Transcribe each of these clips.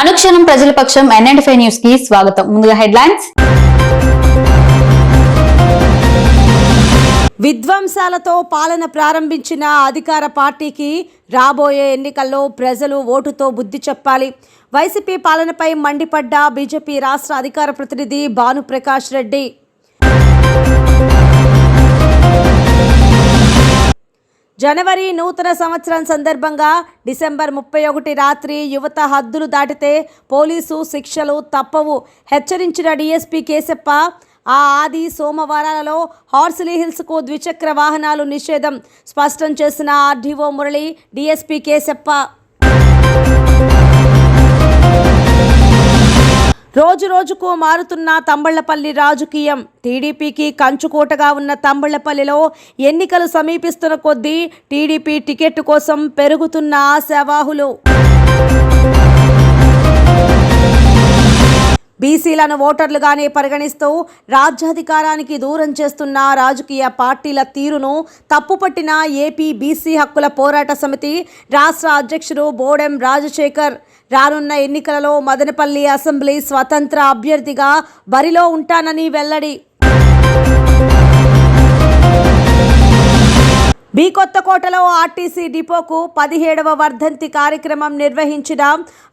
అనుక్షణం ప్రజల పక్షం ఎన్ఎండి న్యూస్కి స్వాగతం. ముందుగా హెడ్లైన్స్. విధ్వంసాలతో పాలన ప్రారంభించిన అధికార పార్టీకి రాబోయే ఎన్నికల్లో ప్రజలు ఓటుతో బుద్ధి చెప్పాలి. వైసీపీ పాలనపై మండిపడ్డ బీజేపీ రాష్ట్ర అధికార ప్రతినిధి భానుప్రకాష్ రెడ్డి. జనవరి నూతన సంవత్సరం సందర్భంగా డిసెంబర్ ముప్పై ఒకటి రాత్రి యువత హద్దులు దాటితే పోలీసు శిక్షలు తప్పవు. హెచ్చరించిన డీఎస్పీ కేశప్ప ఆ ఆది సోమవారాలలో హార్సిలీ హిల్స్కు ద్విచక్ర వాహనాలు నిషేధం. స్పష్టం చేసిన ఆర్డీఓ మురళి డీఎస్పీ కేశప్ప. రోజు రోజుకు మారుతున్న తంబళ్ళపల్లి రాజకీయం. టీడీపీకి కంచుకోటగా ఉన్న తంబళ్ళపల్లిలో ఎన్నికలు సమీపిస్తున్న కొద్దీ టీడీపీ టికెట్ కోసం పెరుగుతున్న ఆశావాహులు. బీసీలను ఓటర్లుగానే పరిగణిస్తూ రాజ్యాధికారానికి దూరం చేస్తున్న రాజకీయ పార్టీల తీరును తప్పుపట్టిన ఏపీ బీసీ హక్కుల పోరాట సమితి రాష్ట్ర అధ్యక్షుడు బోడెం రాజశేఖర్. రానున్న ఎన్నికలలో మదనపల్లి అసెంబ్లీ స్వతంత్ర అభ్యర్థిగా బరిలో ఉంటానని వెల్లడి. బి కొత్తకోటలో ఆర్టీసీ డిపోకు పదిహేడవ వర్ధంతి కార్యక్రమం నిర్వహించిన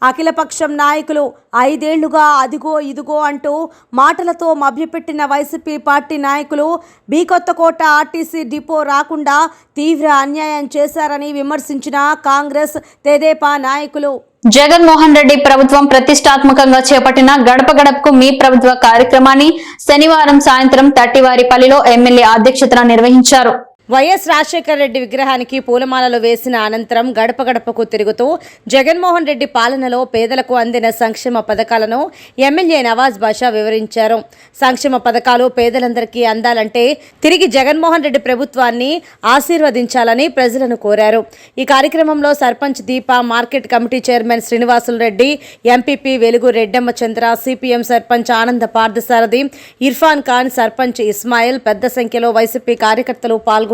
అఖిలపక్షం నాయకులు ఐదేళ్ళుగా అదిగో ఇదిగో అంటూ మాటలతో మభ్యపెట్టిన వైసీపీ పార్టీ నాయకులు బి కొత్తకోట ఆర్టీసీ డిపో రాకుండా తీవ్ర అన్యాయం చేశారని విమర్శించిన కాంగ్రెస్ తెదేపా నాయకులు. జగన్మోహన్ రెడ్డి ప్రభుత్వం ప్రతిష్టాత్మకంగా చేపట్టిన గడప గడపకు మీ ప్రభుత్వ కార్యక్రమాన్ని శనివారం సాయంత్రం తట్టివారిపల్లిలో ఎమ్మెల్యే అధ్యక్షతన నిర్వహించారు. వైఎస్ రాజశేఖర రెడ్డి విగ్రహానికి పూలమాలలు వేసిన అనంతరం గడప గడపకు తిరుగుతూ జగన్మోహన్ రెడ్డి పాలనలో పేదలకు అందిన సంక్షేమ పథకాలను ఎమ్మెల్యే నవాజ్ బాషా వివరించారు. సంక్షేమ పథకాలు పేదలందరికీ అందాలంటే తిరిగి జగన్మోహన్ రెడ్డి ప్రభుత్వాన్ని ఆశీర్వదించాలని ప్రజలను కోరారు. ఈ కార్యక్రమంలో sarpanch Deepa market committee chairman Srinivasulu Reddy MPP Velugu Reddamma Chandra CPM sarpanch ఆనంద పార్థసారథి ఇర్ఫాన్ ఖాన్ సర్పంచ్ ఇస్మాయిల్ పెద్ద సంఖ్యలో వైసీపీ కార్యకర్తలు పాల్గొన్నారు.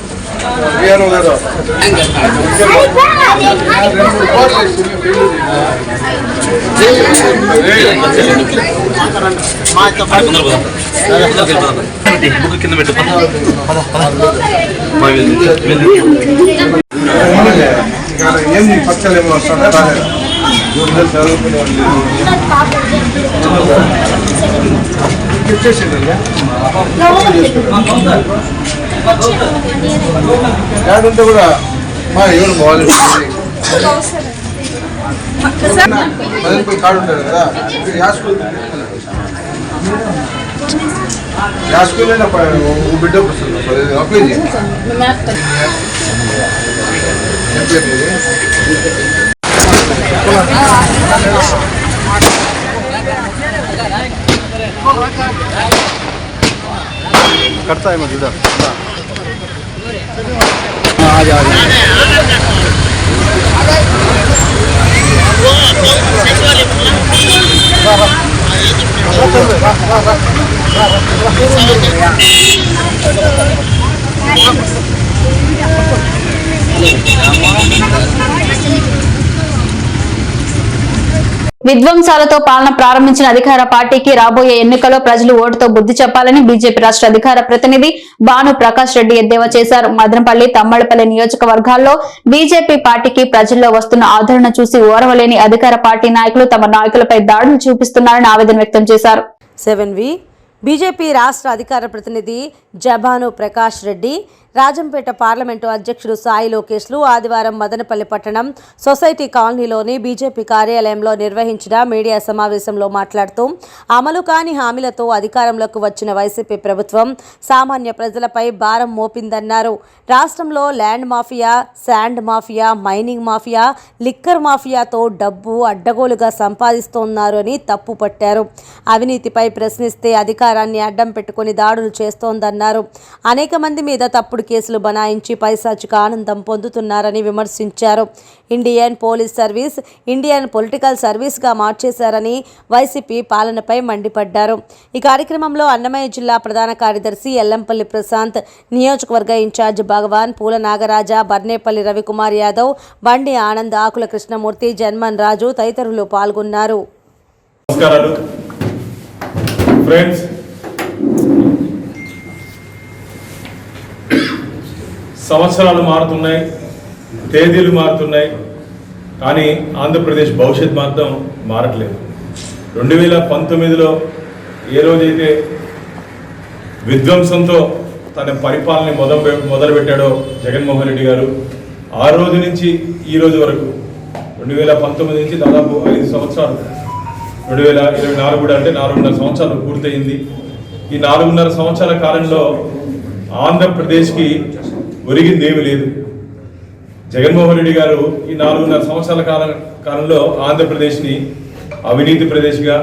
ఓటర్ అప్లై చేసేది బుక్ కింద పెట్టు ఏం రాలేదు చదువుకునే వాళ్ళు యాడుంటే కూడా మా ఎవరు బాగాలి మదనపల్లి కాడు ఉంటారు కదా ఇక్కడ యా స్కూల్ యా స్కూల్ అయినా బిడ్డ వస్తుంది అప్లై చేయండి ఏం పేరు మీది? करता है मौजूदा à, rồi Thank you. విధ్వంసాలతో పాలన ప్రారంభించిన అధికార పార్టీకి రాబోయే ఎన్నికల్లో ప్రజలు ఓటుతో బుద్ధి చెప్పాలని బీజేపీ రాష్ట్ర అధికార ప్రతినిధి భాను ప్రకాష్ రెడ్డి ఎద్దేవా చేశారు. మదనపల్లి తమ్మడపల్లి నియోజకవర్గాల్లో బీజేపీ పార్టీకి ప్రజల్లో వస్తున్న ఆదరణ చూసి ఓరవలేని అధికార పార్టీ నాయకులు తమ నాయకులపై దాడులు చూపిస్తున్నారని ఆవేదన వ్యక్తం చేశారు. సెవెన్ వి బీజేపీ రాష్ట్ర అధికార ప్రతినిధి జబాను ప్రకాష్ రెడ్డి రాజంపేట పార్లమెంటు అధ్యక్షుడు సాయి లోకేష్లు ఆదివారం మదనపల్లి పట్టణం సొసైటీ కాలనీలోని బీజేపీ కార్యాలయంలో నిర్వహించిన మీడియా సమావేశంలో మాట్లాడుతూ అమలు కాని హామీలతో అధికారంలోకి వచ్చిన వైసీపీ ప్రభుత్వం సామాన్య ప్రజలపై భారం మోపిందన్నారు. రాష్ట్రంలో land mafia sand mafia mining mafia liquor మాఫియాతో డబ్బు అడ్డగోలుగా సంపాదిస్తోన్నారు అని తప్పు పట్టారు. అవినీతిపై ప్రశ్నిస్తే అధికారాన్ని అడ్డం పెట్టుకుని దాడులు చేస్తోందన్నారు. అనేక మంది మీద తప్పుడు తప్పుడు కేసులు బనాయించి పైశాచిక ఆనందం పొందుతున్నారని విమర్శించారు. Indian police service Indian political సర్వీస్గా మార్చేశారని వైసీపీ పాలనపై మండిపడ్డారు. ఈ కార్యక్రమంలో అన్నమయ్య జిల్లా ప్రధాన కార్యదర్శి ఎల్లంపల్లి ప్రశాంత్ నియోజకవర్గ ఇన్ఛార్జ్ భగవాన్ పూల నాగరాజ బర్నేపల్లి రవికుమార్ యాదవ్ బండి ఆనంద్ ఆకుల కృష్ణమూర్తి జన్మన్ రాజు తదితరులు పాల్గొన్నారు. నమస్కారాలు. ఫ్రెండ్స్ సంవత్సరాలు మారుతున్నాయి తేదీలు మారుతున్నాయి కానీ ఆంధ్రప్రదేశ్ భవిష్యత్ మాత్రం మారట్లేదు. రెండు వేల పంతొమ్మిదిలో ఏ రోజైతే విధ్వంసంతో తన పరిపాలన మొదలు మొదలుపెట్టాడో జగన్మోహన్ రెడ్డి గారు ఆ రోజు నుంచి ఈ రోజు వరకు రెండు వేల పంతొమ్మిది నుంచి దాదాపు ఐదు సంవత్సరాలు రెండు వేల ఇరవై నాలుగు కూడా అంటే నాలుగున్నర సంవత్సరాలు పూర్తయింది. ఈ నాలుగున్నర సంవత్సరాల కాలంలో ఆంధ్రప్రదేశ్కి ఒరిగిందేమీ లేదు. జగన్మోహన్ రెడ్డి గారు ఈ నాలుగున్నర సంవత్సరాల కాలం కాలంలో ఆంధ్రప్రదేశ్ని అవినీతి ప్రదేశ్గా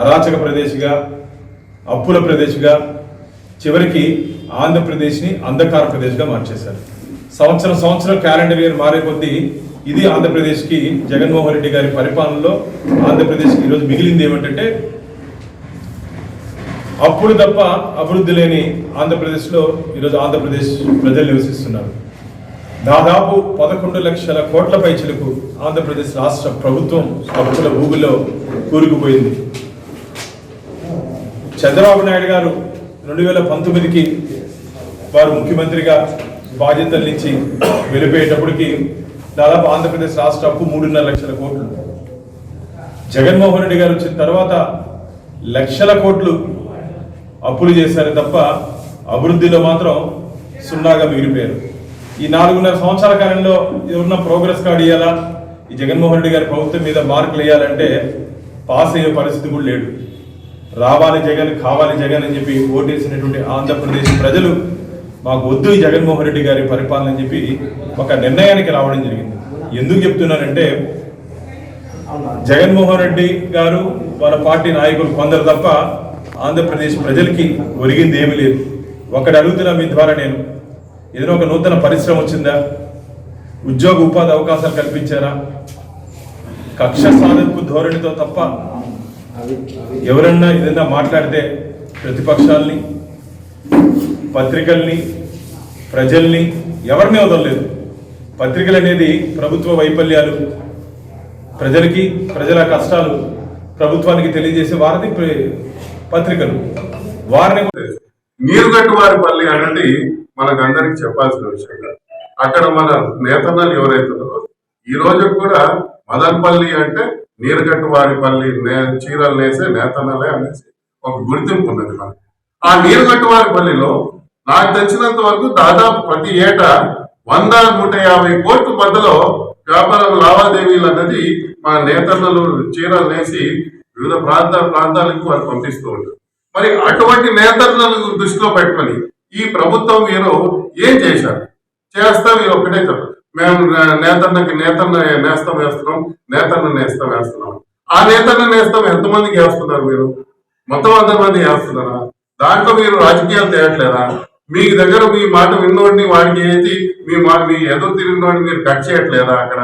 అరాచక ప్రదేశ్గా అప్పుల ప్రదేశ్గా చివరికి ఆంధ్రప్రదేశ్ని అంధకార ప్రదేశ్గా మార్చేశారు. సంవత్సరం సంవత్సరం క్యాలెండర్ ఇయర్ మారే కొద్దీ ఇది ఆంధ్రప్రదేశ్కి జగన్మోహన్ రెడ్డి గారి పరిపాలనలో ఆంధ్రప్రదేశ్కి ఈరోజు మిగిలింది ఏమిటంటే అప్పుడు తప్ప అభివృద్ధి లేని ఆంధ్రప్రదేశ్లో ఈరోజు ఆంధ్రప్రదేశ్ ప్రజలు నివసిస్తున్నారు. దాదాపు పదకొండు లక్షల కోట్ల పైచలకు ఆంధ్రప్రదేశ్ రాష్ట్ర ప్రభుత్వం అప్పుల భూమిలో కూరుకుపోయింది. చంద్రబాబు నాయుడు గారు రెండు వేల పంతొమ్మిదికి వారు ముఖ్యమంత్రిగా బాధ్యతల నుంచి వెళ్ళిపోయేటప్పటికి దాదాపు ఆంధ్రప్రదేశ్ రాష్ట్ర అప్పు మూడున్నర లక్షల కోట్లు. జగన్మోహన్ రెడ్డి గారు వచ్చిన తర్వాత లక్షల కోట్లు అప్పులు చేశారు తప్ప అభివృద్ధిలో మాత్రం సున్నాగా మిగిలిపోయారు. ఈ నాలుగున్నర సంవత్సరాల కాలంలో ఎవరన్నా ప్రోగ్రెస్ కార్డు ఇవ్వాలా ఈ జగన్మోహన్ రెడ్డి గారి ప్రభుత్వం మీద మార్కులు వేయాలంటే పాస్ అయ్యే పరిస్థితి కూడా లేడు రావాలి జగన్ కావాలి జగన్ అని చెప్పి ఓటేసినటువంటి ఆంధ్రప్రదేశ్ ప్రజలు మాకు వద్దు ఈ జగన్మోహన్ రెడ్డి గారి పరిపాలన అని చెప్పి ఒక నిర్ణయానికి రావడం జరిగింది. ఎందుకు చెప్తున్నానంటే జగన్మోహన్ రెడ్డి గారు వాళ్ళ పార్టీ నాయకులు కొందరు తప్ప ఆంధ్రప్రదేశ్ ప్రజలకి ఒరిగింది ఏమీ లేదు. ఒకటి అడుగుతున్నా మీ ద్వారా నేను. ఏదైనా ఒక నూతన పరిశ్రమ వచ్చిందా? ఉద్యోగ ఉపాధి అవకాశాలు కల్పించారా? కక్ష సాధనకు ధోరణితో తప్ప ఎవరన్నా ఏదైనా మాట్లాడితే ప్రతిపక్షాల్ని పత్రికల్ని ప్రజల్ని ఎవరిని వదలలేదు. పత్రికలు అనేది ప్రభుత్వ వైఫల్యాలు. ప్రజలకి ప్రజల కష్టాలు ప్రభుత్వానికి తెలియజేసే వారిని ప్ర- పత్రికలు. వారిని నీరుగట్టు వారి పల్లి అనేది మనకు అందరికి చెప్పాల్సిన విషయం. అక్కడ మన నేతన్నలు ఎవరైతున్నారో ఈ రోజు కూడా మదన్పల్లి అంటే నీరుగట్టు వారి పల్లి నే చీరలు నేసే నేతన్నలే అనేసి ఒక గుర్తింపు ఉన్నది మనకి. ఆ నీరుగట్టు వారి పల్లిలో నాకు తెలిసినంత వరకు దాదాపు ప్రతి ఏటా వంద నూట యాభై కోట్ల మధ్యలో వ్యాపారం లావాదేవీలు అన్నది మా నేతన్నలు చీరలు నేసి వివిధ ప్రాంత ప్రాంతాలకు వారు పంపిస్తూ ఉంటారు. మరి అటువంటి నేతలను దృష్టిలో పెట్టుకొని ఈ ప్రభుత్వం మీరు ఏం చేశారు? చేస్తా మీరు ఒకటే చెప్పారు మేము నేతన్నకి నేతన్న నేస్తం వేస్తున్నాం నేతన్న నేస్తం వేస్తున్నాం. ఆ నేతన్న నేస్తం ఎంతమందికి వేస్తున్నారు మీరు? మొత్తం వంద మంది వేస్తున్నారా? దాంట్లో మీరు రాజకీయాలు తేయట్లేదా మీ దగ్గర మీ మాట విన్నోడిని వాడికి ఏది? మీ మా మీ ఎదురు తిరిగినోడిని మీరు కట్ చేయట్లేదా అక్కడ?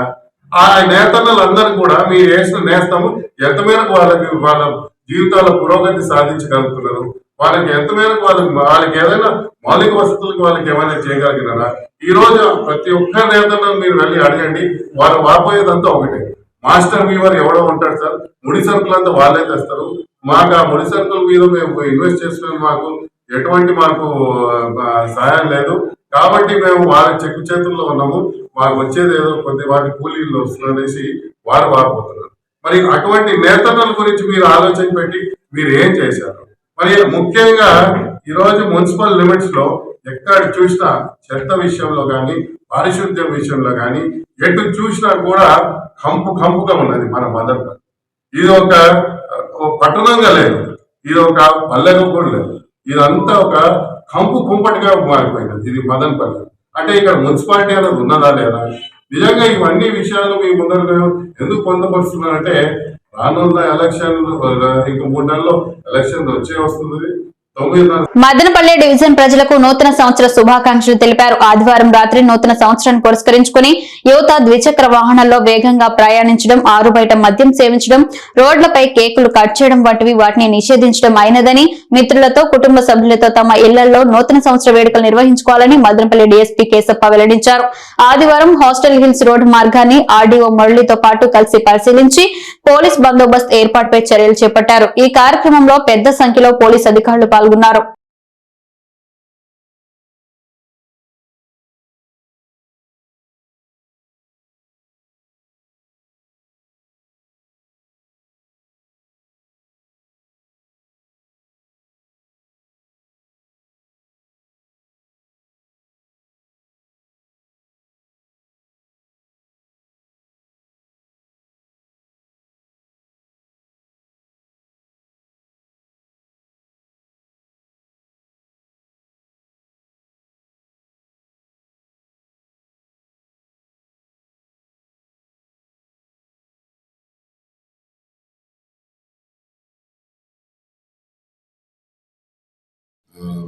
ఆ నేతన్నలందరూ కూడా మీరు వేసిన నేస్తాము ఎంత మేరకు వాళ్ళకి వాళ్ళ జీవితాల పురోగతి సాధించగలుగుతున్నారు? వాళ్ళకి ఎంత మేరకు వాళ్ళకి వాళ్ళకి ఏదైనా మౌలిక వసతులకు వాళ్ళకి ఏమైనా చేయగలిగినారా? ఈ రోజు ప్రతి ఒక్క నేతను మీరు వెళ్ళి అడగండి. వారు వాపోయేదంతా ఒకటే. మాస్టర్ వీవర్ ఎవడో ఉంటాడు సార్. ముడి సరుకులంతా వాళ్ళే తెస్తారు. మాకు ఆ ముడి సరుకుల మీద మేము ఇన్వెస్ట్ చేసుకుని మాకు ఎటువంటి మాకు సహాయం లేదు. కాబట్టి మేము వాళ్ళ చెక్కు చేతుల్లో ఉన్నాము. మాకు వచ్చేది ఏదో కొద్ది వాటి కూలీలు వస్తుందనేసి వారు వారిపోతున్నారు. మరి అటువంటి నేతన్నల గురించి మీరు ఆలోచన పెట్టి మీరు ఏం చేశారు? మరి ముఖ్యంగా ఈరోజు మున్సిపల్ లిమిట్స్లో ఎక్కడ చూసినా చెత్త విషయంలో కానీ పారిశుద్ధ్యం విషయంలో కానీ ఎటు చూసినా కూడా కంపు కంపుగా ఉన్నది మన మదర్ ఇది ఒక పట్టణంగా లేదు. ఇది ఒక పల్లెగా కూడా లేదు. ఇదంతా ఒక కంపు కుంపటిగా మారిపోయినది ఇది మదన్పల్లి అంటే ఇక్కడ మున్సిపాలిటీ అనేది ఉన్నదా లేదా? నిజంగా ఇవన్నీ విషయాలు మీ ముందర ఎందుకు పొందపరుస్తున్నారంటే రానున్న ఎలక్షన్ ఇంక మూడు నెలల్లో ఎలక్షన్ వచ్చే వస్తుంది. మదనపల్లె డివిజన్ ప్రజలకు నూతన సంవత్సర శుభాకాంక్షలు తెలిపారు. ఆదివారం రాత్రి నూతన సంవత్సరాన్ని పురస్కరించుకుని యువత ద్విచక్ర వాహనాల్లో వేగంగా ప్రయాణించడం ఆరు బయట మద్యం సేవించడం రోడ్లపై కేకులు కట్ చేయడం వంటివి వాటిని నిషేధించడం అయినదని మిత్రులతో కుటుంబ సభ్యులతో తమ ఇళ్ళలో నూతన సంవత్సర వేడుకలు నిర్వహించుకోవాలని మదనపల్లి డీఎస్పీ కేశప్ప వెల్లడించారు. ఆదివారం హాస్టల్ హిల్స్ రోడ్డు మార్గాన్ని ఆర్డీఓ మురళితో పాటు కలిసి పరిశీలించి పోలీస్ బందోబస్తు ఏర్పాటుపై చర్యలు చేపట్టారు. ఈ కార్యక్రమంలో పెద్ద సంఖ్యలో పోలీస్ అధికారులు పాల్గొన్నారు. ఆ,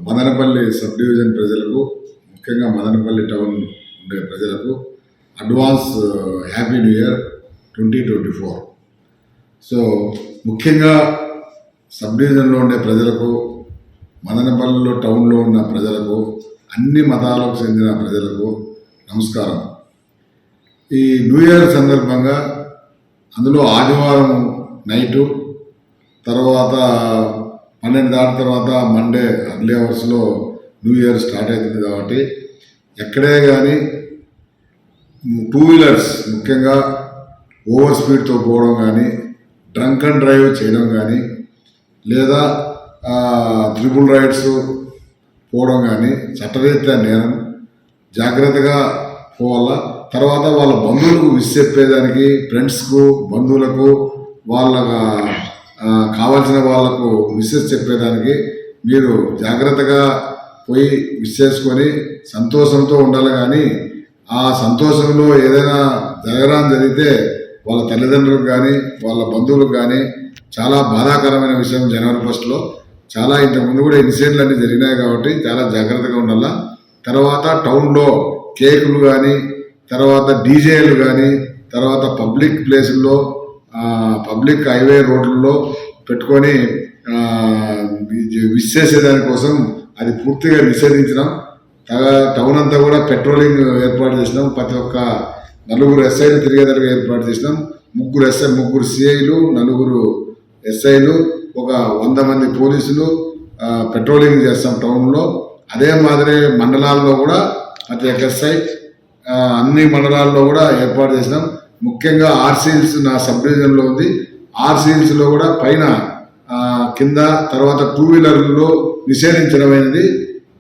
మదనపల్లి సబ్ డివిజన్ ప్రజలకు ముఖ్యంగా మదనపల్లి టౌన్ ఉండే ప్రజలకు advance uh, happy new year twenty twenty four. So ముఖ్యంగా సబ్ డివిజన్లో ఉండే ప్రజలకు మదనపల్లిలో టౌన్లో ఉన్న ప్రజలకు అన్ని మతాలకు చెందిన ప్రజలకు నమస్కారం. ఈ న్యూ ఇయర్ సందర్భంగా అందులో ఆదివారం నైటు తర్వాత పన్నెండు దాటిన తర్వాత మండే అర్లీ అవర్స్లో న్యూ ఇయర్ స్టార్ట్ అవుతుంది కాబట్టి ఎక్కడే కానీ టూ వీలర్స్ ముఖ్యంగా ఓవర్ స్పీడ్తో పోవడం కానీ డ్రంక్ అండ్ డ్రైవ్ చేయడం కానీ లేదా త్రిబుల్ రైడ్స్ పోవడం కానీ చట్టరీత్యా నేరం జాగ్రత్తగా పోవాలా. తర్వాత వాళ్ళ బంధువులకు విసి చెప్పేదానికి ఫ్రెండ్స్కు బంధువులకు వాళ్ళ కావాల్సిన వాళ్ళకు విషెస్ చెప్పేదానికి మీరు జాగ్రత్తగా పోయి విష్ చేసుకొని సంతోషంతో ఉండాలి కానీ ఆ సంతోషంలో ఏదైనా జరగడం జరిగితే వాళ్ళ తల్లిదండ్రులకు కానీ వాళ్ళ బంధువులకు కానీ చాలా బాధాకరమైన విషయం జనవరి ఫస్ట్లో చాలా ఇంతకుముందు కూడా ఇన్సిడెంట్లు అన్నీ జరిగినాయి కాబట్టి చాలా జాగ్రత్తగా ఉండాల. తర్వాత టౌన్లో కేకులు కానీ తర్వాత డీజేలు కానీ తర్వాత పబ్లిక్ ప్లేసుల్లో పబ్లిక్ హైవే రోడ్లలో పెట్టుకొని ఇది విష్ చేసేదానికోసం అది పూర్తిగా నిషేధించినాం. టౌన్ అంతా కూడా పెట్రోలింగ్ ఏర్పాటు చేసినాం. ప్రతి ఒక్క నలుగురు ఎస్ఐలు తిరిగేదానికి ఏర్పాటు చేసినాం. ముగ్గురు ఎస్ఐ ముగ్గురు సిఐలు నలుగురు ఎస్ఐలు ఒక వంద మంది పోలీసులు పెట్రోలింగ్ చేస్తాం టౌన్లో అదే మాదిరి మండలాల్లో కూడా ప్రతి ఒక్క ఎస్ఐ అన్ని మండలాల్లో కూడా ఏర్పాటు చేసినాం. ముఖ్యంగా ఆర్సీల్స్ నా సబ్ డివిజన్లో ఉంది ఆర్సీఎల్స్లో కూడా పైన కింద తర్వాత టూ వీలర్లో నిషేధించడమైనది.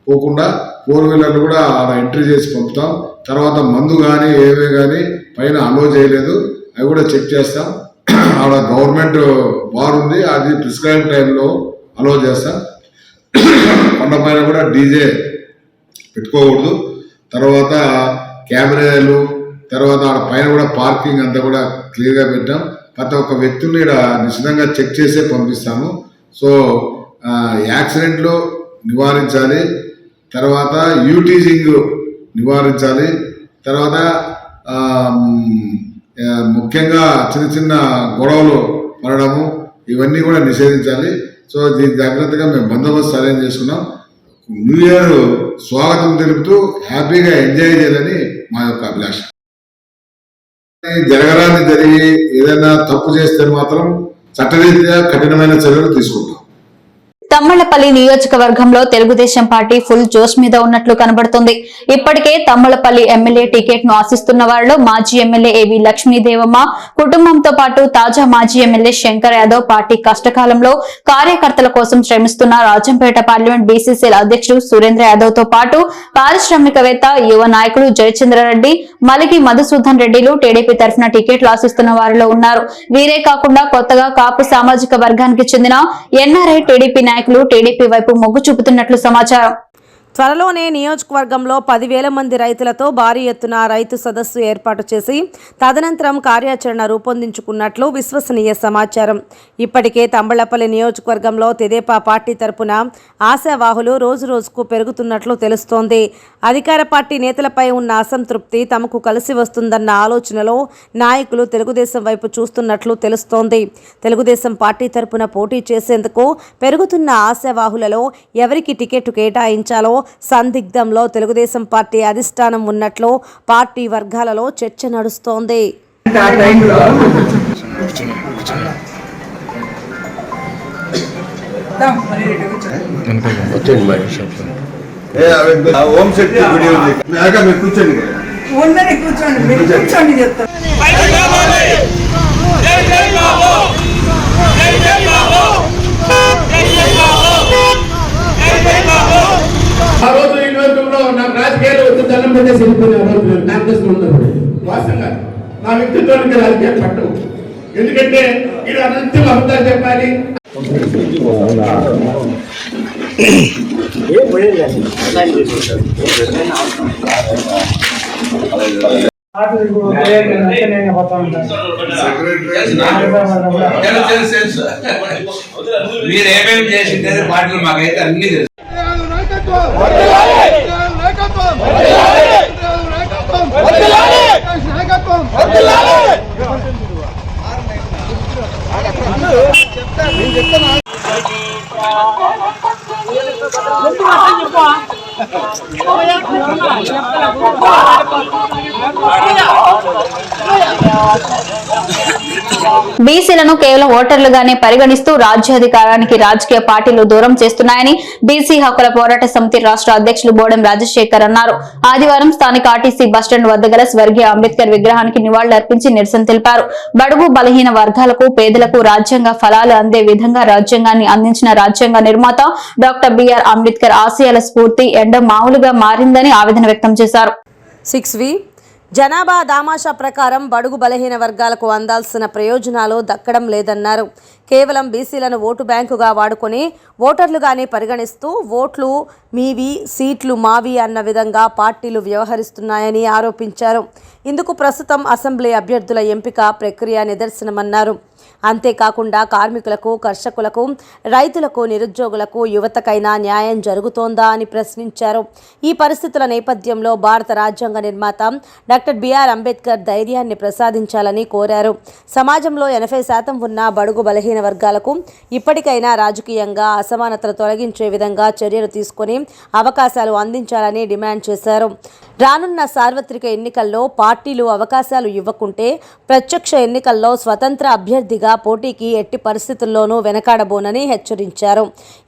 పోకుండా ఫోర్ వీలర్లు కూడా ఆడ ఎంట్రీ చేసి పంపుతాం. తర్వాత మందు కానీ ఏవే కానీ పైన అలో చేయలేదు. అవి కూడా చెక్ చేస్తాం. ఆడ గవర్నమెంట్ బార్ ఉంది. అది ప్రిస్క్రైబ్ టైంలో అలో చేస్తాం. కొండ పైన కూడా డీజే పెట్టుకోకూడదు. తర్వాత కెమెరాలు తర్వాత ఆడ పైన కూడా పార్కింగ్ అంతా కూడా క్లియర్గా పెట్టాం. ప్రతి ఒక్క వ్యక్తిని ఇక్కడ నిశ్చితంగా చెక్ చేసే పంపిస్తాము. సో యాక్సిడెంట్లు నివారించాలి. తర్వాత యూటీజింగ్ నివారించాలి. తర్వాత ముఖ్యంగా చిన్న చిన్న గొడవలు పడడము ఇవన్నీ కూడా నిషేధించాలి. సో దీని జాగ్రత్తగా మేము బందోబస్తు అరేంజ్ చేసుకున్నాం. న్యూ ఇయర్ స్వాగతం తెలుపుతూ హ్యాపీగా ఎంజాయ్ చేయాలని మా యొక్క అభిలాష. జరగరాని జరిగి ఏదైనా తప్పు చేస్తే మాత్రం చట్టరీత్యా కఠినమైన చర్యలు తీసుకుంటాం. తమ్మళ్ళపల్లి నియోజకవర్గంలో తెలుగుదేశం పార్టీ ఫుల్ జోష్ మీద ఉన్నట్లు కనబడుతుంది. ఇప్పటికే తమ్మళ్ళపల్లి ఎమ్మెల్యే టికెట్ను ఆశిస్తున్న వారిలో మాజీ ఎమ్మెల్యే ఏవి లక్ష్మీదేవమ్మ కుటుంబంతో పాటు తాజా మాజీ ఎమ్మెల్యే శంకర్ యాదవ్ పార్టీ కష్టకాలంలో కార్యకర్తల కోసం శ్రమిస్తున్న రాజంపేట పార్లమెంట్ బీసీసీఎల్ అధ్యక్షుడు సురేంద్ర యాదవ్తో పాటు పారిశ్రామికవేత్త యువ నాయకులు జయచంద్రారెడ్డి మలికి మధుసూదన్ రెడ్డిలు టీడీపీ తరఫున టికెట్లు ఆశిస్తున్న వారిలో ఉన్నారు. వీరే కాకుండా కొత్తగా కాపు సామాజిక వర్గానికి చెందిన ఎన్ఆర్ఐ టీడీపీ నాయకులు టీడీపీ వైపు మొగ్గు చూపుతున్నట్లు సమాచారం. త్వరలోనే నియోజకవర్గంలో పదివేల మంది రైతులతో భారీ ఎత్తున రైతు సదస్సు ఏర్పాటు చేసి తదనంతరం కార్యాచరణ రూపొందించుకున్నట్లు విశ్వసనీయ సమాచారం. ఇప్పటికే తంబళపల్లి నియోజకవర్గంలో తెదేపా పార్టీ తరపున ఆశావాహులు రోజు రోజుకు పెరుగుతున్నట్లు తెలుస్తోంది. అధికార పార్టీ నేతలపై ఉన్న అసంతృప్తి తమకు కలిసి వస్తుందన్న ఆలోచనలో నాయకులు తెలుగుదేశం వైపు చూస్తున్నట్లు తెలుస్తోంది. తెలుగుదేశం పార్టీ తరపున పోటీ చేసేందుకు పెరుగుతున్న ఆశావాహులలో ఎవరికి టికెట్ కేటాయించాలో సందిగ్ధంలో తెలుగుదేశం పార్టీ అధిష్టానం ఉన్నట్లు పార్టీ వర్గాలలో చర్చ నడుస్తోంది కూర్చోండి కూర్చోండి చెప్తాను ఆ రోజు ఈ నియోజకంలో నాకు రాజకీయాలు వచ్చి దండం పెట్టేసి వెళ్ళిపోయిన ఆ రోజు నేను కాంగ్రెస్ ఉన్నప్పుడు వాస్తవంగా నా వ్యక్తిత్వానికి రాజకీయాలు పట్టవు. ఎందుకంటే ఇది అనంతం అబద్ధాలు చెప్పాలి. మీరు ఏమేమి చేసిందే పాటలు మాకైతే అన్ని తెలుసు. చెప్తా బీసీలను కేవలం ఓటర్లుగానే పరిగణిస్తూ రాజ్యాధికారానికి రాజకీయ పార్టీలు దూరం చేస్తున్నాయని బీసీ హక్కుల పోరాట సమితి రాష్ట్ర అధ్యక్షులు బోడెం రాజశేఖర్ అన్నారు. ఆదివారం స్థానిక ఆర్టీసీ బస్టాండ్ వద్ద గల స్వర్గీయ అంబేద్కర్ విగ్రహానికి నివాళులర్పించి నిరసన తెలిపారు. బడుగు బలహీన వర్గాలకు పేదలకు రాజ్యాంగ ఫలాలు అందే విధంగా రాజ్యాంగాన్ని అందించిన రాజ్యాంగ నిర్మాత డాక్టర్ బిఆర్ అంబేద్కర్ ఆశయాల స్ఫూర్తి ఎండ మామూలుగా మారిందని ఆవేదన వ్యక్తం చేశారు. సిక్స్ వి జనాభా దామాషా ప్రకారం బడుగు బలహీన వర్గాలకు అందాల్సిన ప్రయోజనాలు దక్కడం లేదన్నారు. కేవలం బీసీలను ఓటు బ్యాంకుగా వాడుకొని ఓటర్లుగానే పరిగణిస్తూ ఓట్లు మీవి సీట్లు మావి అన్న విధంగా పార్టీలు వ్యవహరిస్తున్నాయని ఆరోపించారు. ఇందుకు ప్రస్తుతం అసెంబ్లీ అభ్యర్థుల ఎంపిక ప్రక్రియ నిదర్శనమన్నారు. అంతేకాకుండా కార్మికులకు కర్షకులకు రైతులకు నిరుద్యోగులకు యువతకైనా న్యాయం జరుగుతోందా అని ప్రశ్నించారు. ఈ పరిస్థితుల నేపథ్యంలో భారత రాజ్యాంగ నిర్మాత డాక్టర్ బిఆర్ అంబేద్కర్ ధైర్యాన్ని ప్రసాదించాలని కోరారు. సమాజంలో ఎనభై శాతం ఉన్న బడుగు బలహీన వర్గాలకు ఇప్పటికైనా రాజకీయంగా అసమానతలు తొలగించే విధంగా చర్యలు తీసుకొని అవకాశాలు అందించాలని డిమాండ్ చేశారు. రానున్న సార్వత్రిక ఎన్నికల్లో పార్టీలు అవకాశాలు ఇవ్వకుంటే ప్రత్యక్ష ఎన్నికల్లో స్వతంత్ర అభ్యర్థిగా పోటీకి ఎట్టి పరిస్థితుల్లోనూ వెనకాడబోనని హెచ్చరించారు.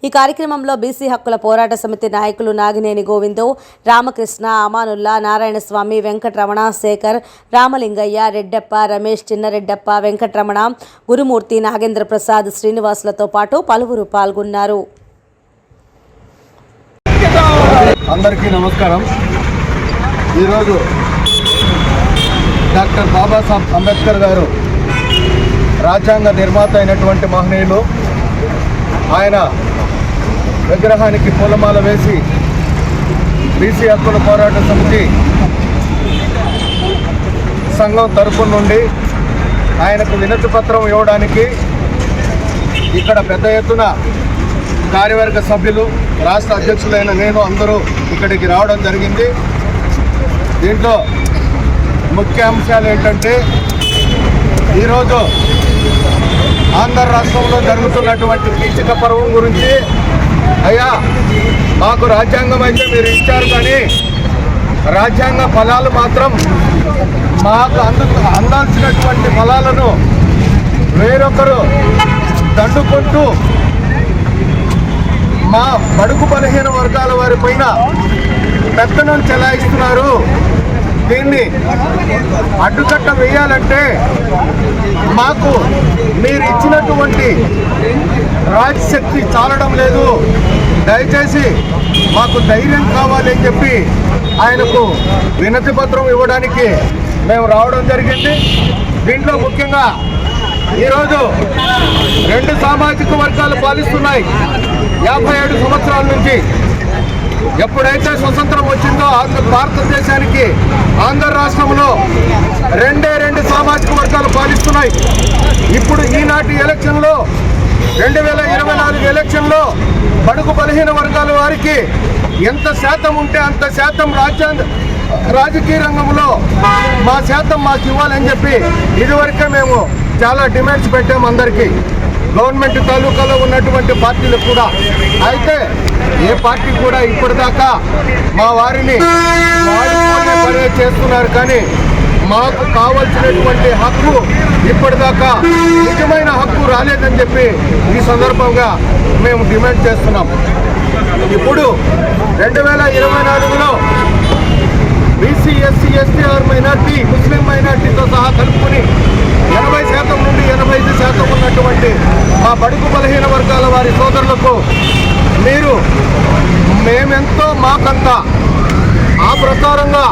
ఈ కార్యక్రమంలో బీసీ హక్కుల పోరాట సమితి నాయకులు నాగినేని గోవిందు రామకృష్ణ అమానుల్లా నారాయణస్వామి వెంకటరమణ శేఖర్ రామలింగయ్య రెడ్డప్ప రమేష్ చిన్నరెడ్డప్ప వెంకటరమణ గురుమూర్తి నాగేంద్ర ప్రసాద్ శ్రీనివాసులతో పాటు పలువురు పాల్గొన్నారు. అందరికీ నమస్కారం. ఈరోజు డాక్టర్ బాబాసాహెబ్ అంబేద్కర్ గారు రాజ్యాంగ నిర్మాత అయినటువంటి మహనీయులు ఆయన విగ్రహానికి పూలమాల వేసి బీసీ హక్కుల పోరాట సమితి సంఘం తరపు నుండి ఆయనకు వినతి పత్రం ఇవ్వడానికి ఇక్కడ పెద్ద ఎత్తున కార్యవర్గ సభ్యులు రాష్ట్ర అధ్యక్షులైన నేను అందరూ ఇక్కడికి రావడం జరిగింది. దీంట్లో ముఖ్య అంశాలు ఏంటంటే ఈరోజు ఆంధ్ర రాష్ట్రంలో జరుగుతున్నటువంటి కీచక పర్వం గురించి అయ్యా మాకు రాజ్యాంగం అయితే మీరు ఇచ్చారు కానీ రాజ్యాంగ ఫలాలు మాత్రం మాకు అందు అందాల్సినటువంటి ఫలాలను వేరొకరు దండుకుంటూ మా బడుగు బలహీన వర్గాల వారి పైన పెత్తనం చెలాయిస్తున్నారు. దీన్ని అడ్డుకట్ట వేయాలంటే మాకు మీరు ఇచ్చినటువంటి రాజశక్తి చాలడం లేదు. దయచేసి మాకు ధైర్యం కావాలి అని చెప్పి ఆయనకు వినతి పత్రం ఇవ్వడానికి మేము రావడం జరిగింది. దీంట్లో ముఖ్యంగా ఈరోజు రెండు సామాజిక వర్గాలు పాలిస్తున్నాయి. యాభై ఏడు సంవత్సరాల నుంచి ఎప్పుడైతే స్వతంత్రం వచ్చిందో ఆంధ్ర భారతదేశానికి ఆంధ్ర రాష్ట్రంలో రెండే రెండు సామాజిక వర్గాలు పాలిస్తున్నాయి. ఇప్పుడు ఈనాటి ఎలక్షన్లో రెండు వేల ఇరవై నాలుగు ఎలక్షన్లో బడుగు బలహీన వర్గాల వారికి ఎంత శాతం ఉంటే అంత శాతం రాజ్యాంగ రాజకీయ రంగంలో మా శాతం మాకు ఇవ్వాలని చెప్పి ఇదివరకే మేము చాలా డిమాండ్స్ పెట్టాము అందరికీ. గవర్నమెంట్ తాలూకాలో ఉన్నటువంటి పార్టీలు కూడా. అయితే ఏ పార్టీ కూడా ఇప్పటిదాకా మా వారిని పనే చేస్తున్నారు కానీ మాకు కావలసినటువంటి హక్కు ఇప్పటిదాకా నిజమైన హక్కు రాలేదని చెప్పి ఈ సందర్భంగా మేము డిమాండ్ చేస్తున్నాం. ఇప్పుడు రెండు వేల ఇరవై నాలుగులో బీసీ ఎస్సీ ఎస్టీఆర్ మైనార్టీ ముస్లిం మైనార్టీతో సహా కలుపుకుని ఎనభై శాతం నుండి ఎనభై ఐదు శాతం ఉన్నటువంటి మా బడుగు బలహీన వర్గాల వారి సోదరులకు మీరు మేమెంతో మాకంత ఆ ప్రకారంగా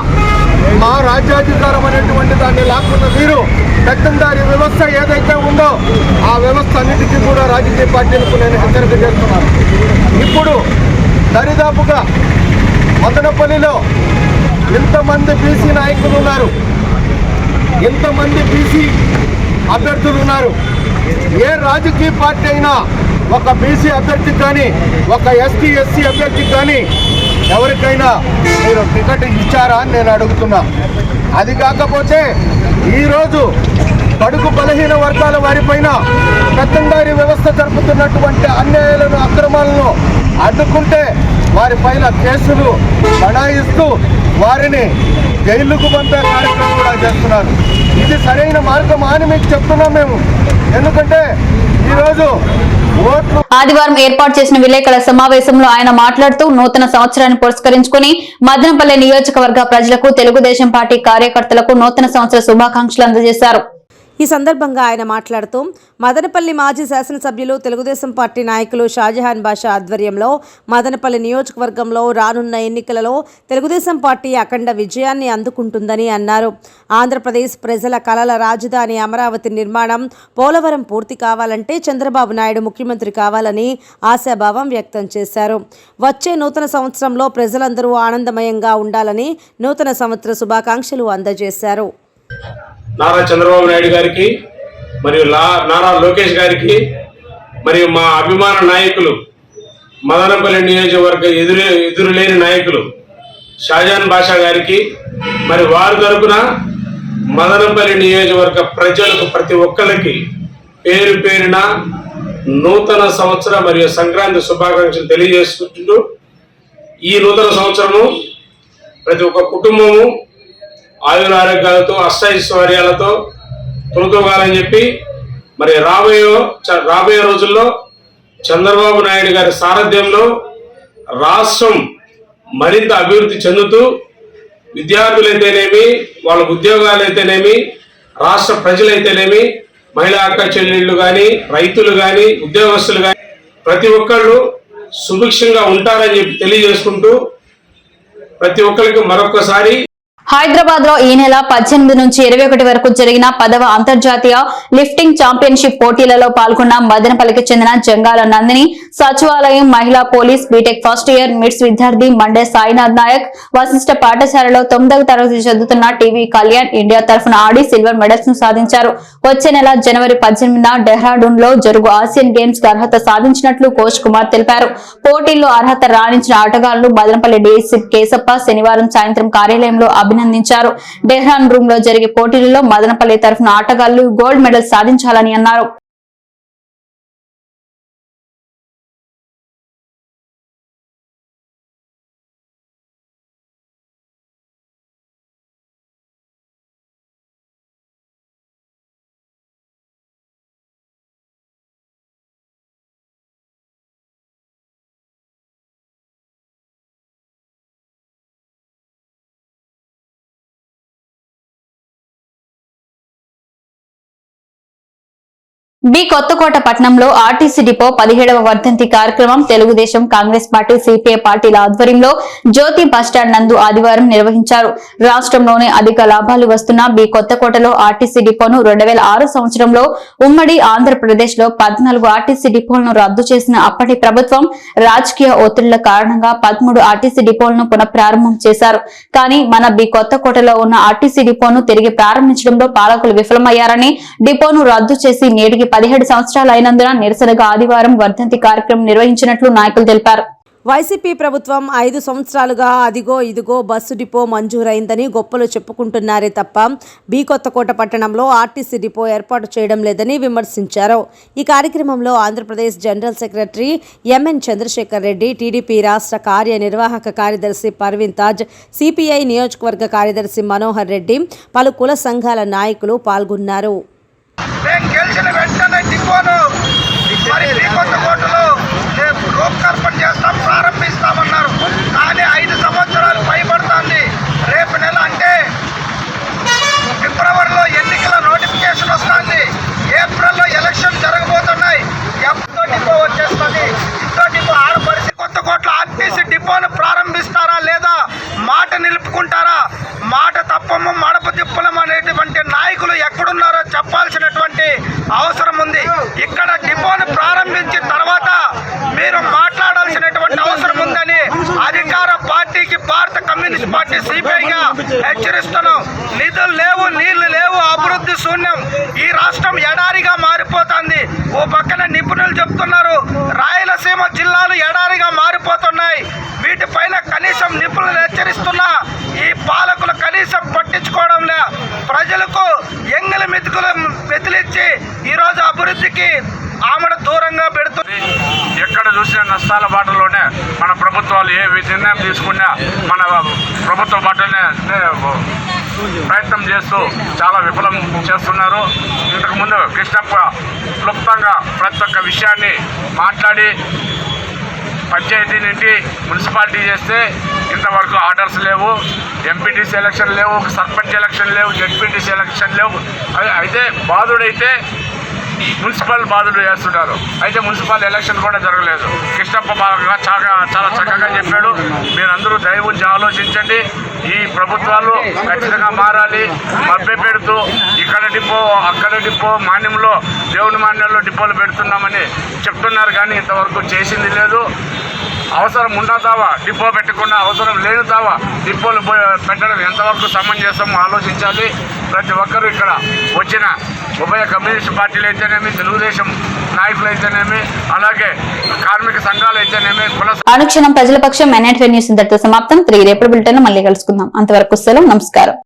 మా రాజ్యాధికారం అనేటువంటి దాన్ని లేకుండా మీరు పెత్తందారి వ్యవస్థ ఏదైతే ఉందో ఆ వ్యవస్థ అన్నిటికీ కూడా రాజకీయ పార్టీలకు నేను హెచ్చరిక చేస్తున్నాను. ఇప్పుడు దరిదాపుగా మదనపల్లిలో ఇంతమంది బీసీ నాయకులు ఉన్నారు. ఇంతమంది బీసీ అభ్యర్థులు ఉన్నారు. ఏ రాజకీయ పార్టీ అయినా ఒక బీసీ అభ్యర్థికి కానీ ఒక ఎస్టీ ఎస్సీ అభ్యర్థికి కానీ ఎవరికైనా మీరు టికెట్ ఇచ్చారా అని నేను అడుగుతున్నా. అది కాకపోతే ఈరోజు బడుగు బలహీన వర్గాల వారిపైన పెత్తందారి వ్యవస్థ జరుపుతున్నటువంటి అన్యాయాలను అక్రమాలను అడ్డుకుంటే వారిపైన కేసులు బడాయిస్తూ వారిని జైలుకు పంపే కార్యక్రమం కూడా చేస్తున్నారు. ఇది సరైన మార్గం అని మీకు చెప్తున్నాం మేము. ఎందుకంటే ఈరోజు ఆదివారం ఏర్పాటు చేసిన విలేకరుల సమావేశంలో ఆయన మాట్లాడుతూ నూతన సంవత్సరాన్ని పురస్కరించుకుని మదనపల్లె నియోజకవర్గ ప్రజలకు తెలుగుదేశం పార్టీ కార్యకర్తలకు నూతన సంవత్సర శుభాకాంక్షలు అందజేశారు. ఈ సందర్భంగా ఆయన మాట్లాడుతూ మదనపల్లి మాజీ శాసనసభ్యులు తెలుగుదేశం పార్టీ నాయకులు షాజహాన్ బాషా ఆధ్వర్యంలో మదనపల్లి నియోజకవర్గంలో రానున్న ఎన్నికలలో తెలుగుదేశం పార్టీ అఖండ విజయాన్ని అందుకుంటుందని అన్నారు. ఆంధ్రప్రదేశ్ ప్రజల కలల రాజధాని అమరావతి నిర్మాణం పోలవరం పూర్తి కావాలంటే చంద్రబాబు నాయుడు ముఖ్యమంత్రి కావాలని ఆశాభావం వ్యక్తం చేశారు. వచ్చే నూతన సంవత్సరంలో ప్రజలందరూ ఆనందమయంగా ఉండాలని నూతన సంవత్సర శుభాకాంక్షలు అందజేశారు. నారా చంద్రబాబు నాయుడు గారికి మరియు లా నారా లోకేష్ గారికి మరియు మా అభిమాన నాయకులు మదనపల్లి నియోజకవర్గ ఎదురు ఎదురులేని నాయకులు షాజాన్ బాషా గారికి మరి వారి తరపున మదనపల్లి నియోజకవర్గ ప్రజలకు ప్రతి ఒక్కరికి పేరు పేరున నూతన సంవత్సర మరియు సంక్రాంతి శుభాకాంక్షలు తెలియజేసుకుంటూ ఈ నూతన సంవత్సరము ప్రతి ఒక్క కుటుంబము ఆయుర ఆరోగ్యాలతో అష్టైశ్వర్యాలతో తొలతూగాలని చెప్పి మరి రాబోయే చ- రాబోయే రోజుల్లో చంద్రబాబు నాయుడు గారి సారథ్యంలో రాష్ట్రం మరింత అభివృద్ధి చెందుతూ విద్యార్థులైతేనేమి వాళ్ళ ఉద్యోగాలు అయితేనేమి రాష్ట్ర ప్రజలైతేనేమి మహిళా అక్క చెల్లెళ్ళు కానీ రైతులు కానీ ఉద్యోగస్తులు కానీ ప్రతి ఒక్కళ్ళు సుభిక్షంగా ఉంటారని చెప్పి తెలియజేసుకుంటూ ప్రతి ఒక్కరికి మరొకసారి హైదరాబాద్లో ఈ నెల పద్దెనిమిది నుంచి ఇరవై ఒకటి వరకు జరిగిన పదవ అంతర్జాతీయ లిఫ్టింగ్ ఛాంపియన్షిప్ పోటీలలో పాల్గొన్న మదనపల్లికి చెందిన జంగాల నందిని సచివాలయం మహిళా police BTech first year mids విద్యార్థి మండే సాయినాథ్ నాయక్ వశిష్ట పాఠశాలలో తొమ్మిదవ తరగతి చదువుతున్న టీవీ కళ్యాణ్ ఇండియా తరఫున ఆడి సిల్వర్ మెడల్స్ను సాధించారు. వచ్చే నెల జనవరి పద్దెనిమిదిన డెహ్రాడూన్లో జరుగు ఆసియన్ గేమ్స్కి అర్హత సాధించినట్లు కోచ్ కుమార్ తెలిపారు. పోటీల్లో అర్హత రాణించిన ఆటగాళ్ళు మదనపల్లి డీసీ కేశప్ప శనివారం సాయంత్రం కార్యాలయంలో అభినందించారు. డెహ్రాన్ రూమ్లో జరిగే పోటీలలో మదనపల్లి తరఫున ఆటగాళ్ళు గోల్డ్ మెడల్ సాధించాలని అన్నారు. బి కొత్తకోట పట్టణంలో ఆర్టీసీ డిపో పదిహేడవ వర్ధంతి కార్యక్రమం తెలుగుదేశం కాంగ్రెస్ పార్టీ సిపిఐ పార్టీల ఆధ్వర్యంలో జ్యోతి బస్టాండ్ నందు ఆదివారం నిర్వహించారు. రాష్ట్రంలోనే అధిక లాభాలు వస్తున్న బి కొత్తకోటలో ఆర్టీసీ డిపోను రెండు వేల ఆరు సంవత్సరంలో ఉమ్మడి ఆంధ్రప్రదేశ్లో పద్నాలుగు ఆర్టీసీ డిపోలను రద్దు చేసిన అప్పటి ప్రభుత్వం రాజకీయ ఒత్తిళ్ళ కారణంగా పదమూడు ఆర్టీసీ డిపోలను పునఃప్రారంభం చేశారు. కానీ మన బి కొత్తకోటలో ఉన్న ఆర్టీసీ డిపోను తిరిగి ప్రారంభించడంలో పాలకులు విఫలమయ్యారని డిపోను రద్దు చేసి నేటికి పదిహేడు సంవత్సరాలు అయినందున నిరసనగా ఆదివారం వర్ధంతి కార్యక్రమం నిర్వహించినట్లు నాయకులు తెలిపారు. వైసీపీ ప్రభుత్వం ఐదు సంవత్సరాలుగా అదిగో ఇదిగో బస్సు డిపో మంజూరైందని గొప్పలు చెప్పుకుంటున్నారే తప్ప బీ కొత్తకోట పట్టణంలో ఆర్టీసీ డిపో ఏర్పాటు చేయడం లేదని విమర్శించారు. ఈ కార్యక్రమంలో Andhra Pradesh general secretary MN Chandrasekhar Reddy TDP రాష్ట్ర కార్యనిర్వాహక కార్యదర్శి పర్వీన్ తాజ్ సిపిఐ నియోజకవర్గ కార్యదర్శి మనోహర్ రెడ్డి పలు కుల సంఘాల నాయకులు పాల్గొన్నారు. వెంటనే మరి శ్రీకొండ కోటలో లోకార్పణ చేస్తాం ప్రారంభిస్తామన్నారు. కానీ ఐదు సంవత్సరాలు పైబడుతుంది రేపు నెల అంటే ఫిబ్రవరిలో ఎన్నికల నోటిఫికేషన్ వస్తుంది. ఏప్రిల్లో ఎలక్షన్ జరగబోతున్నాయి. ఎంతో డిపో వచ్చేస్తుంది. ఇంతో డిపో ఆడ పరిస్థితి కొత్త కోట్ల ఆర్టీసీ డిపోను ప్రారంభిస్తారా లేదా? మాట నిలుపుకుంటారా? మాట తప్పము మడప తిప్పలం అనేటువంటి నాయకులు ఎక్కడున్నారో చెప్పాల్సినటువంటి అవసరం ఉంది. ఇక్కడ డిపోను ప్రారంభించిన తర్వాత మీరు మాట్లాడాల్సినటువంటి అవసరం ఉందని అధికార పార్టీకి భారత కమ్యూనిస్ట్ పార్టీ సిపిఐగా హెచ్చరిస్తున్నాం. నిధులు లేవు నీళ్ళు లేవు అభివృద్ధి శూన్యం. ఈ రాష్ట్రం ఎడారిగా నష్టాల బాటలోనే మన ప్రభుత్వాలు ఏ నిర్ణయం తీసుకున్నా మన ప్రభుత్వ బాటలోనే ప్రయత్నం చేస్తూ చాలా విఫలం చేస్తున్నారు. ఇంతకుముందు కృష్ణప్ప క్లుప్తంగా ప్రతి ఒక్క విషయాన్ని మాట్లాడి పంచాయతీ నుండి మున్సిపాలిటీ చేస్తే ఇంతవరకు ఆర్డర్స్ లేవు. ఎంపీటీసీ ఎలక్షన్ లేవు సర్పంచ్ ఎలక్షన్ లేవు జడ్పీటీసీ ఎలక్షన్ లేవు. అయితే బాధుడైతే మున్సిపల్ బాధలు చేస్తున్నారు. అయితే మున్సిపల్ ఎలక్షన్ కూడా జరగలేదు. కృష్ణప్ప బాగా చాలా చాలా చక్కగా చెప్పాడు. మీరందరూ దయ ఉంచి ఆలోచించండి. ఈ ప్రభుత్వాలు ఖచ్చితంగా మారాలి. మభ్య పెడుతూ ఇక్కడ డిపో అక్కడ డిపో మాన్యంలో దేవుని మాన్యంలో డిపోలు పెడుతున్నామని చెప్తున్నారు కానీ ఇంతవరకు చేసింది లేదు. అవసరం ఉన్న తావా డిపో పెట్టకుండా అవసరం లేని తావా డిపోలు పెట్టడం ఎంతవరకు సమంజసమో ఆలోచించాలి. ప్రతి ఒక్కరూ ఇక్కడ వచ్చిన ఉభయ కమ్యూనిస్ట్ పార్టీలు అయితేనేమి తెలుగుదేశం నాయకులు అయితేనేమి అలాగే కార్మిక సంఘాలు అయితేనేమి కుల అనుక్షణం ప్రజల పక్షం ఎన్ఐటీ న్యూస్ ఇంతటితో సమాప్తం. తిరిగి రేపటి బులెటిన్ మళ్ళీ కలుసుకుందాం. అంతవరకు సెలవు నమస్కారం.